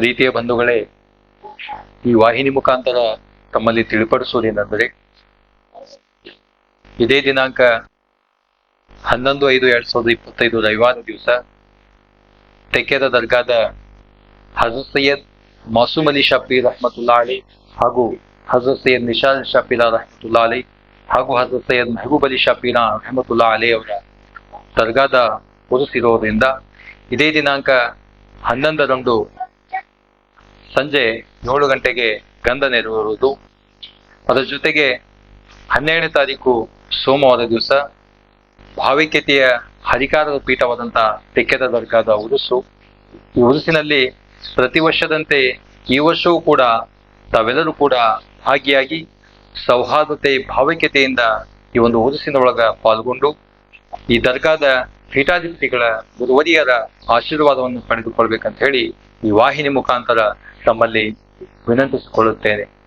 ಪ್ರೀತಿಯ ಬಂಧುಗಳೇ, ಈ ವಾಹಿನಿ ಮುಖಾಂತರ ತಮ್ಮಲ್ಲಿ ತಿಳಿಪಡಿಸುವುದೇನೆಂದರೆ, ಇದೇ ದಿನಾಂಕ ಹನ್ನೊಂದು ಐದು ಎರಡ್ ಸಾವಿರದ ಇಪ್ಪತ್ತೈದು ರವಿವಾರ ದಿವಸ ತೆಕ್ಕೆದ ದರ್ಗಾದ ಹಜರತ್ ಸೈಯದ್ ಮಾಸೂಮ್ ಅಲಿ ಶಾಫಿ ರಹಮತುಲ್ಲಾ ಅಲಿ ಹಾಗೂ ಹಜರತ್ ಸೈಯದ್ ನಿಶಾಲ್ ಶಫೀರ ರಹಮತುಲ್ಲಾ ಅಲಿ ಹಾಗೂ ಹಜರತ್ ಸೈಯದ್ ಮೆಹಬೂಬ್ ಅಲಿ ಶಫೀರ ರಹಮತುಲ್ಲಾ ಅಲಿ ಅವರ ದರ್ಗಾದ ಉರುಸಿರೋದ್ರಿಂದ ಇದೇ ದಿನಾಂಕ ಹನ್ನೊಂದರಂದು ಸಂಜೆ ಏಳು ಗಂಟೆಗೆ ಗಂಧ ನೆರವೇರುವುದು. ಅದರ ಜೊತೆಗೆ ಹನ್ನೆರಡನೇ ತಾರೀಕು ಸೋಮವಾರ ದಿವಸ ಭಾವಿಕ್ಯತೆಯ ಹರಿಕಾರದ ಪೀಠವಾದಂತ ತೆಕ್ಕೆದ ದರ್ಗಾದ ಉರುಸು. ಈ ಉರುಸಿನಲ್ಲಿ ಪ್ರತಿ ವರ್ಷದಂತೆ ಈ ವರ್ಷವೂ ಕೂಡ ತಾವೆಲ್ಲರೂ ಕೂಡ ಭಾಗಿಯಾಗಿ ಸೌಹಾರ್ದತೆ ಭಾವೈಕ್ಯತೆಯಿಂದ ಈ ಒಂದು ಉರುಸಿನೊಳಗ ಪಾಲ್ಗೊಂಡು ಈ ದರ್ಗಾದ ಪೀಠಾಧಿಪತಿಗಳ ಗುರುವರಿಯರ ಆಶೀರ್ವಾದವನ್ನು ಪಡೆದುಕೊಳ್ಬೇಕಂತ ಹೇಳಿ ಈ ವಾಹಿನಿ ಮುಖಾಂತರ ತಮ್ಮಲ್ಲಿ ವಿನಂತಿಸಿಕೊಳ್ಳುತ್ತೇನೆ.